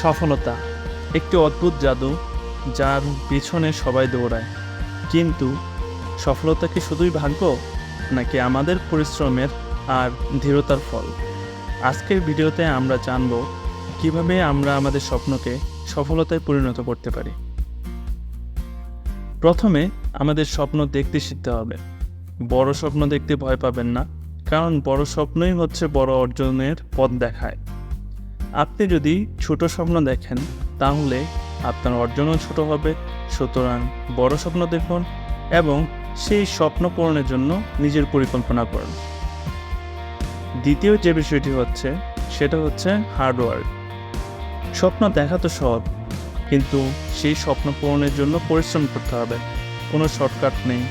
সফলতা। একটি অদ্ভুত জাদু যার পিছনে সবাই দৌড়ায়। কিন্তু সফলতা কি শুধুই ভাগ্য, নাকি আমাদের পরিশ্রমের আর ধীরতার ফল? আজকের ভিডিওতে আমরা জানব কীভাবে আমরা আমাদের স্বপ্নকে সফলতায় পরিণত করতে পারি। প্রথমে আমাদের স্বপ্ন দেখতে শিখতে হবে। বড় স্বপ্ন দেখতে ভয় পাবেন না, কারণ বড় স্বপ্নই হচ্ছে বড় অর্জনের পথ দেখায়। আপনি যদি ছোট স্বপ্ন দেখেন, তাহলে আপনার অর্জনও ছোট হবে। সুতরাং বড় স্বপ্ন দেখুন এবং সেই স্বপ্ন পূরণের জন্য নিজের পরিকল্পনা করুন। দ্বিতীয় যে বিষয়টি হচ্ছে, সেটা হচ্ছে হার্ডওয়ার্ক স্বপ্ন দেখা তো সহজ কিন্তু সেই স্বপ্ন পূরণের জন্য পরিশ্রম করতে হবে। কোনো শর্টকাট নেই।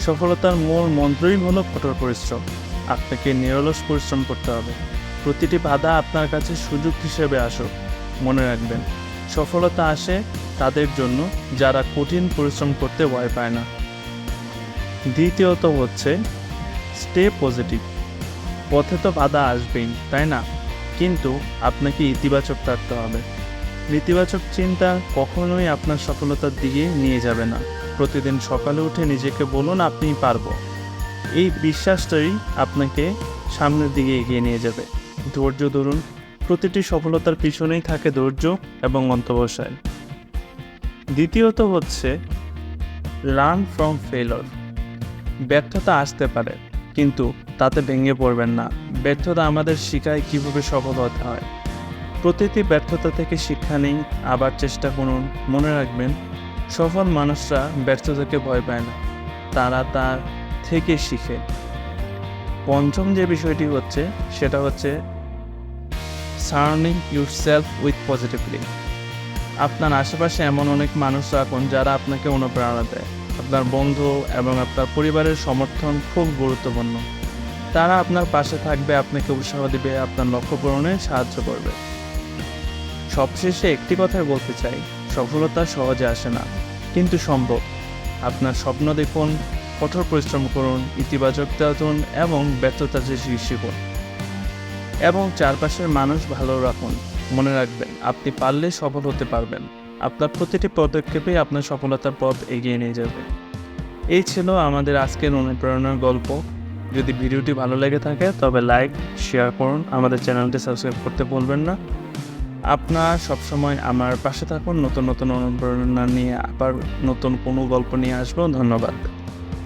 সফলতার মূল মন্ত্রই হলো কঠোর পরিশ্রম। আপনাকে নিরলস পরিশ্রম করতে হবে। প্রতিটি বাধা আপনার কাছে সুযোগ হিসেবে আসুক, মনে রাখবেন। সফলতা আসে তাদের জন্য যারা কঠিন পরিশ্রম করতে ভয় পায় না। দ্বিতীয়ত হচ্ছে স্টে পজিটিভ পথে তো বাধা আসবেই, তাই না? কিন্তু আপনাকে ইতিবাচক থাকতে হবে। নেতিবাচক চিন্তা কখনোই আপনার সফলতার দিকে নিয়ে যাবে না। প্রতিদিন সকালে উঠে নিজেকে বলুন আপনি পারব। এই বিশ্বাসটাই আপনাকে সামনের দিকে এগিয়ে নিয়ে যাবে। ধৈর্য ধরুন। প্রতিটি সফলতার পিছনেই থাকে ধৈর্য এবং অন্তবসায় দ্বিতীয়ত হচ্ছে লার্ন ফ্রম ফেলর ব্যর্থতা আসতে পারে, কিন্তু তাতে ভেঙে পড়বেন না। ব্যর্থতা আমাদের শেখায় কীভাবে সফল হতে হয়। প্রতিটি ব্যর্থতা থেকে শিক্ষা নেই আবার চেষ্টা করুন। মনে রাখবেন, সফল মানুষরা ব্যর্থতাকে ভয় পায় না। তারা তার থেকে শিখে। পঞ্চম যে বিষয়টি হচ্ছে, সেটা হচ্ছে surrounding yourself with positively. আপনার আশেপাশে এমন অনেক মানুষ রাখুন যারা আপনাকে অনুপ্রেরণা দেয়। আপনার বন্ধু এবং আপনার পরিবারের সমর্থন খুব গুরুত্বপূর্ণ। তারা আপনার পাশে থাকবে, আপনাকে উৎসাহ দিবে, আপনার লক্ষ্য পূরণে সাহায্য করবে। সবশেষে একটি কথাই বলতে চাই, সফলতা সহজে আসে না, কিন্তু সম্ভব। আপনার স্বপ্ন দেখুন, কঠোর পরিশ্রম করুন ইতিবাচকতা এবং ব্যর্থতা শিখুন এবং চারপাশের মানুষ ভালো রাখুন। মনে রাখবেন, আপনি পারলে সফল হতে পারবেন। আপনার প্রতিটি পদক্ষেপে আপনার সফলতার পথ এগিয়ে নিয়ে যাবে। এই ছিল আমাদের আজকের অনুপ্রেরণার গল্প। যদি ভিডিওটি ভালো লেগে থাকে, তবে লাইক, শেয়ার করুন। আমাদের চ্যানেলটি সাবস্ক্রাইব করতে ভুলবেন না। আপনার সবসময় আমার পাশে থাকুন। নতুন নতুন অনুপ্রেরণা নিয়ে আবার নতুন কোনো গল্প নিয়ে আসব। ধন্যবাদ।